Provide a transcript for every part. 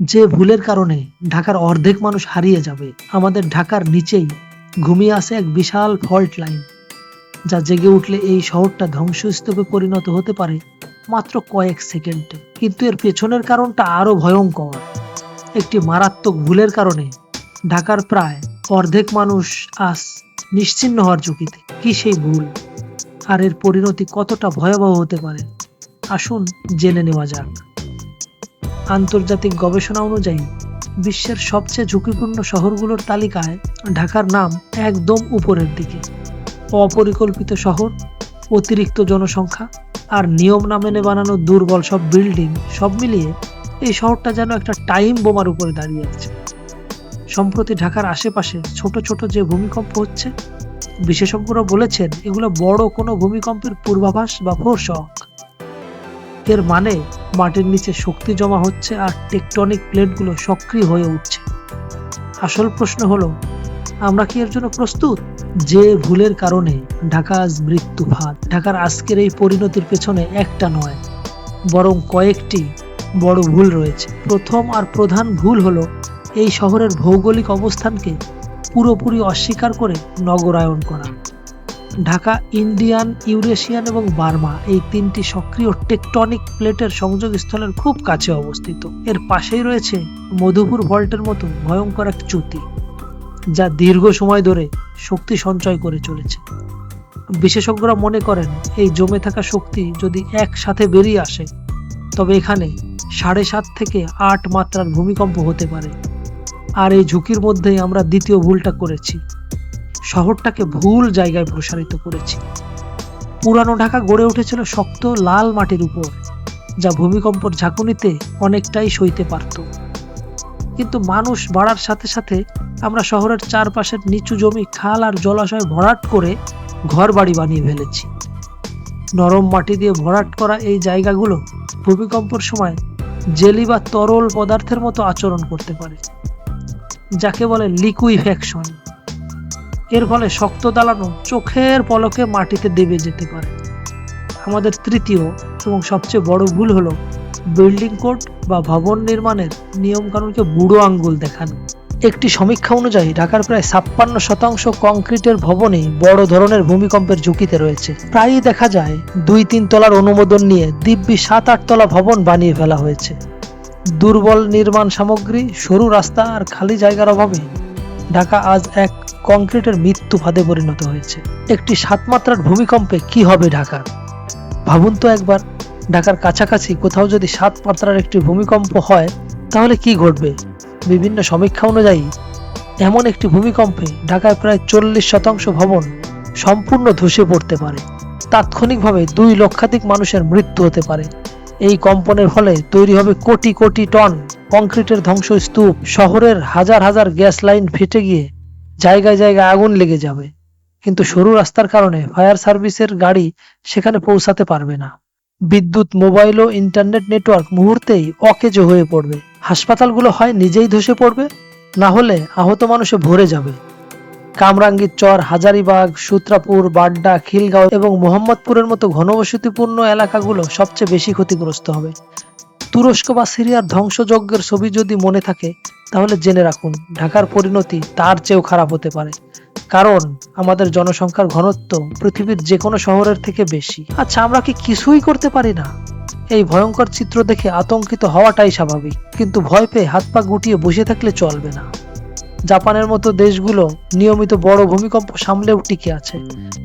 যে ভুলের কারণে ঢাকার অর্ধেক মানুষ হারিয়ে যাবে, আমাদের ঢাকার নিচেই ঘুমিয়ে আছে এক বিশাল ফল্ট লাইন, যা জেগে উঠলে এই শহরটা ধ্বংসস্তূপে পরিণত হতে পারে মাত্র কয়েক সেকেন্ডে। কিন্তু এর পেছনের কারণটা আরও ভয়ঙ্কর। একটি মারাত্মক ভুলের কারণে ঢাকার প্রায় অর্ধেক মানুষ আজ নিশ্চিন্ন হওয়ার ঝুঁকিতে। কি সেই ভুল? আর এর পরিণতি কতটা ভয়াবহ হতে পারে? আসুন জেনে নেওয়া যাক। আন্তর্জাতিক গবেষণা অনুযায়ী, বিশ্বের সবচেয়ে ঝুঁকিপূর্ণ শহরগুলোর তালিকায় ঢাকার নাম একদম উপরের দিকে। অপরিকল্পিত শহর, অতিরিক্ত জনসংখ্যা আর নিয়ম না মেনে বানানো দুর্বল সব বিল্ডিং সব মিলিয়ে এই শহরটা যেন একটা টাইম বোমার উপরে দাঁড়িয়ে আছে। সম্প্রতি ঢাকার আশেপাশে ছোট ছোট যে ভূমিকম্প হচ্ছে, বিশেষজ্ঞরা বলেছেন এগুলো বড় কোনো ভূমিকম্পের পূর্বাভাস বা ফোরশক এর মানে মাটির নিচে শক্তি জমা হচ্ছে আর টেকটনিক প্লেটগুলো সক্রিয় হয়ে উঠছে। আসল প্রশ্ন হলো, আমরা কি এর জন্য প্রস্তুত? যে ভুলের কারণে ঢাকা আজ মৃত্যু ফাঁদ ঢাকার আজকের এই পরিণতির পেছনে একটা নয়, বরং কয়েকটি বড় ভুল রয়েছে। প্রথম আর প্রধান ভুল হলো, এই শহরের ভৌগোলিক অবস্থানকে পুরোপুরি অস্বীকার করে নগরায়ন করা। ঢাকা, ইন্ডিয়ান, ইউরেশিয়ান এবং বার্মা এই তিনটি সক্রিয় টেকটনিক প্লেটের সংযোগস্থলের খুব কাছে অবস্থিত। এর পাশেই রয়েছে মধুপুর ভল্টের মতো ভয়ঙ্কর এক চ্যুতি যা দীর্ঘ সময় ধরে শক্তি সঞ্চয় করে চলেছে। বিশেষজ্ঞরা মনে করেন, এই জমে থাকা শক্তি যদি একসাথে বেরিয়ে আসে, তবে এখানে সাড়ে সাত থেকে আট মাত্রার ভূমিকম্প হতে পারে। আর এই ঝুঁকির মধ্যেই আমরা দ্বিতীয় ভুলটা করেছি। শহরটাকে ভুল জায়গায় প্রসারিত করেছি। পুরানো ঢাকা গড়ে উঠেছিল শক্ত লাল মাটির উপর, যা ভূমিকম্পর ঝাঁকুনিতে অনেকটাই সইতে পারত। কিন্তু মানুষ বাড়ার সাথে সাথে আমরা শহরের চারপাশের নিচু জমি, খাল আর জলাশয় ভরাট করে ঘর বাড়ি বানিয়ে ফেলেছি। নরম মাটি দিয়ে ভরাট করা এই জায়গাগুলো ভূমিকম্পর সময় জেলি বা তরল পদার্থের মতো আচরণ করতে পারে, যাকে বলে লিকুইফ্যাকশন এর ফলে শক্ত দালানো চোখের পলকে মাটিতে দেবে যেতে পারে। আমাদের তৃতীয় এবং সবচেয়ে বড় ভুল হলো বিল্ডিং কোড বা ভবন নির্মাণের নিয়মকানুনকে বুড়ো আঙ্গুল দেখানো। একটি সমীক্ষা অনুযায়ী ঢাকার প্রায় ছাপ্পান্ন শতাংশ কংক্রিটের ভবনেই বড় ধরনের ভূমিকম্পের ঝুঁকিতে রয়েছে। প্রায়ই দেখা যায় দুই তিন তলার অনুমোদন নিয়ে দিব্যি সাত আট তলা ভবন বানিয়ে ফেলা হয়েছে। দুর্বল নির্মাণ সামগ্রী, সরু রাস্তা আর খালি জায়গার অভাবে ঢাকা আজ এক কংক্রিটের মৃত্যু ফাঁদে পরিণত হয়েছে। একটি সাত মাত্রার ভূমিকম্পে কি হবে ঢাকার? ভাবুন তো একবার, ঢাকার কাছাকাছি কোথাও যদি সাত মাত্রার একটি ভূমিকম্প হয়, তাহলে কি ঘটবে? বিভিন্ন সমীক্ষা অনুযায়ী, এমন একটি ভূমিকম্পে ঢাকায় প্রায় চল্লিশ শতাংশ ভবন সম্পূর্ণ ধসে পড়তে পারে। তাৎক্ষণিকভাবে দুই লক্ষাধিক মানুষের মৃত্যু হতে পারে। এই কম্পনের ফলে তৈরি হবে কোটি কোটি টন কংক্রিটের ধ্বংসস্তূপ। শহরের হাজার হাজার গ্যাস লাইন ফেটে গিয়ে জায়গায় জায়গায় আগুন লেগে যাবে। কিন্তু সরু রাস্তার কারণে ফায়ার সার্ভিসের গাড়ি সেখানে পৌঁছাতে পারবে না। বিদ্যুৎ, মোবাইল ও ইন্টারনেট নেটওয়ার্ক মুহূর্তেই অকেজো হয়ে পড়বে। হাসপাতালগুলো হয় নিজেই ধসে পড়বে, না হলে আহত মানুষে ভরে যাবে। কামরাঙ্গীর চর, হাজারিবাগ, সূত্রাপুর, বাড্ডা, খিলগাঁও এবং মোহাম্মদপুরের মতো ঘনবসতিপূর্ণ এলাকাগুলো সবচেয়ে বেশি ক্ষতিগ্রস্ত হবে। তুরস্ক বা সিরিয়ার ধ্বংসযজ্ঞের ছবি যদি মনে থাকে, তাহলে জেনে রাখুন, ঢাকার পরিণতি তার চেয়েও খারাপ হতে পারে। কারণ, আমাদের জনসংখ্যার ঘনত্ব পৃথিবীর যে কোনো শহরের থেকে বেশি। আচ্ছা আমরা কি কিছুই করতে পারি না? এই ভয়ঙ্কর চিত্র দেখে আতঙ্কিত হওয়াটাই স্বাভাবিক। কিন্তু ভয় পেয়ে হাত পা গুটিয়ে বসে থাকলে চলবে না। জাপানের মতো দেশগুলো নিয়মিত বড় ভূমিকম্প সামলেও টিকে আছে।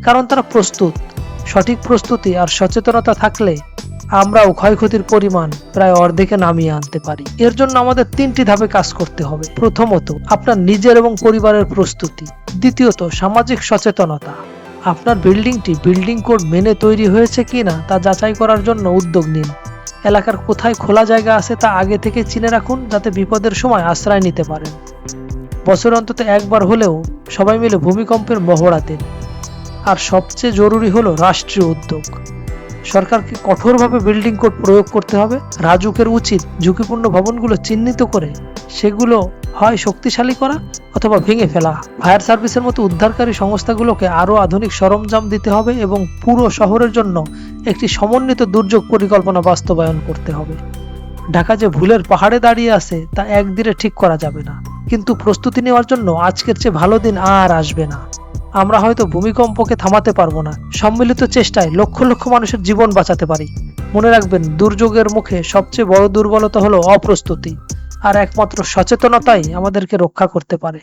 কারণ তারা প্রস্তুত। সঠিক প্রস্তুতি আর সচেতনতা থাকলে আমরাও ক্ষয়ক্ষতির পরিমাণ প্রায় অর্ধেকে নামিয়ে আনতে পারি। এর জন্য আমাদের তিনটি ধাপে কাজ করতে হবে। প্রথমত, আপনার নিজের এবং পরিবারের প্রস্তুতি। দ্বিতীয়ত, সামাজিক সচেতনতা। আপনার বিল্ডিংটি বিল্ডিং কোড মেনে তৈরি হয়েছে কিনা তা যাচাই করার জন্য উদ্যোগ নিন। এলাকার কোথায় খোলা জায়গা আছে তা আগে থেকে চিনে রাখুন যাতে বিপদের সময় আশ্রয় নিতে পারেন। বছর অন্তত একবার হলেও সবাই মিলে ভূমিকম্পের মহড়া দিন। আর সবচেয়ে জরুরি হলো রাষ্ট্রীয় উদ্যোগ। সরকারকে কঠোরভাবে বিল্ডিং কোড প্রয়োগ করতে হবে। রাজুকের উচিত ঝুঁকিপূর্ণ ভবনগুলো চিহ্নিত করে সেগুলো হয় শক্তিশালী করা অথবা ভেঙে ফেলা। ফায়ার সার্ভিসের মতো উদ্ধারকারী সংস্থাগুলোকে আরও আধুনিক সরঞ্জাম দিতে হবে এবং পুরো শহরের জন্য একটি সমন্বিত দুর্যোগ পরিকল্পনা বাস্তবায়ন করতে হবে। ঢাকা যে ভুলের পাহাড়ে দাঁড়িয়ে আছে, তা একদিনে ঠিক করা যাবে না। কিন্তু প্রস্তুতি নেওয়ার জন্য আজকের চেয়ে ভালো দিন আর আসবে না। আমরা হয়তো ভূমিকম্পকে থামাতে পারব না। সম্মিলিত চেষ্টায় লক্ষ লক্ষ মানুষের জীবন বাঁচাতে পারি। মনে রাখবেন, দুর্যোগের মুখে সবচেয়ে বড় দুর্বলতা হলো অপ্রস্তুতি। আর একমাত্র সচেতনতাই আমাদেরকে রক্ষা করতে পারে।